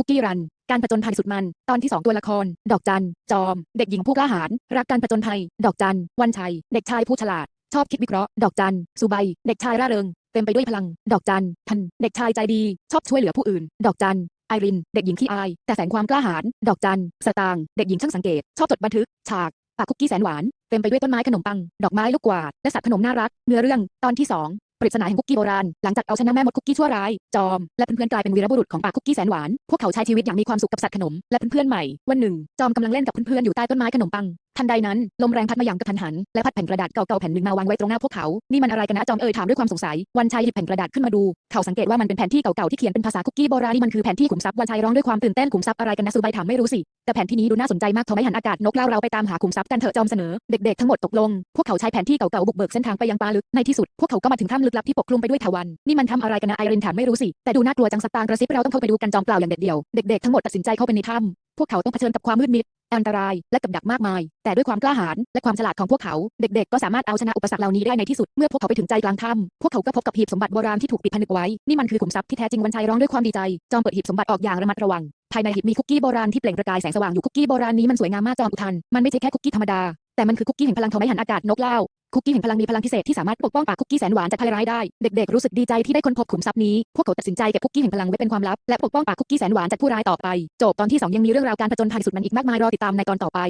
คุกกี้รัน การผจญภัยสุดมัน ตอนที่ 2 ตัวละคร ดอกจัน จอม เด็กหญิงผู้กล้าหาญ รักการผจญภัย ดอกจัน วันชัย เด็กชายผู้ฉลาด ชอบคิดวิเคราะห์ ดอกจัน สุใบ เด็กชายร่าเริง เต็มไปด้วยพลัง ดอกจัน ทัน เด็กชายใจดี ชอบช่วยเหลือผู้อื่น ดอกจันไอริน เด็กหญิงขี้อาย แต่แสงความกล้าหาญ ดอกจัน สตาง เด็กหญิงช่างสังเกต ชอบจดบันทึก ฉาก ปากคุกกี้แสนหวาน เต็มไปด้วยต้นไม้ขนมปัง ดอกไม้ลูกกวาด และสัตว์ขนมน่ารัก เนื้อเรื่อง ตอนที่2 ปริศนาแห่งคุกกี้โบราณ หลังจากเอาชนะแม่มดคุกกี้ชั่วร้าย จอม และเพื่อนๆกลายเป็นวีรบุรุษของปากคุกกี้แสนหวาน พวกเขาใช้ชีวิตอย่างมีความสุขกับสัตว์ขนม และเพื่อนๆใหม่ วันหนึ่ง จอมกำลังเล่นกับเพื่อนๆอยู่ใต้ต้นไม้ขนมปัง ทันใดนั้น ลมแรงพัดมาอย่างกระทันหัน และพัดแผ่นกระดาษเก่าๆแผ่นหนึ่งมาวางไว้ตรงหน้าพวกเขา นี่มันอะไรกันนะจอมเอ่ยถามด้วยความสงสัย วันชัยหยิบแผ่นกระดาษขึ้นมาดู เขาสังเกตว่ามันเป็นแผนที่เก่าๆที่เขียนเป็นภาษาคุกกี้โบราณนี่มันคือแผนที่ขุมทรัพย์วันชัยร้องด้วยความตื่นเต้นขุมทรัพย์อะไรกันนะสุใบถามไม่รู้สิ แต่แผนที่นี้ดูน่าสนใจมากทำให้หันอากาศนกเล่าเราไปตามหาขุมทรัพย์กันเถอะจอมเสนอ เด็กๆทั้งหมดตกลง พวกเขาใช้แผนที่เก่าๆบุกเบิกเส้นทางไปยังป่าลึก ในที่สุดพวกเขาก็มาถึงถ้ำลึกลับที่ปกคลุมไปด้วยเถาวัลย์นี่มันทำอะไรกันนะไอรินถามไม่รู้สิ แต่ดูน่ากลัวจังสตางค์กระซิบเราต้องเข้าไปดูกันจอมกล่าวอย่างเด็ดเดี่ยว เด็กๆทั้งหมดตัดสินใจเข้าไปในถ้ำพวกเขาต้องเผชิญกับความมืดมิด อันตรายและกับดักมากมาย แต่ด้วยความกล้าหาญและความฉลาดของพวกเขา เด็กๆ ก็สามารถเอาชนะอุปสรรคเหล่านี้ได้ในที่สุด เมื่อพวกเขาไปถึงใจกลางถ้ำพวกเขาก็พบกับหีบสมบัติโบราณที่ถูกปิดผนึกไว้ นี่มันคือขุมทรัพย์ที่แท้จริงวันชัยร้องด้วยความดีใจ จอมเปิดหีบสมบัติออกอย่างระมัดระวัง ภายในหีบมีคุกกี้โบราณที่เปล่งประกายแสงสว่างอยู่คุกกี้โบราณนี้มันสวยงามมากจอมอุทานมันไม่ใช่แค่คุกกี้ธรรมดา แต่มันคือคุกกี้แห่งพลังทอไม้หันอากาศนกเล่าคุกกี้แห่งพลังมีพลังพิเศษที่สามารถปกป้องปากคุกกี้แสนหวานจากภัยร้ายได้ เด็กๆรู้สึกดีใจที่ได้ค้นพบขุมทรัพย์นี้ พวกเขาตัดสินใจเก็บคุกกี้แห่งพลังไว้เป็นความลับและปกป้องปากคุกกี้แสนหวานจากผู้ร้ายต่อไป จบตอนที่ 2 ยังมีเรื่องราวการผจญภัยสุดมันอีกมากมายรอติดตามในตอนต่อไป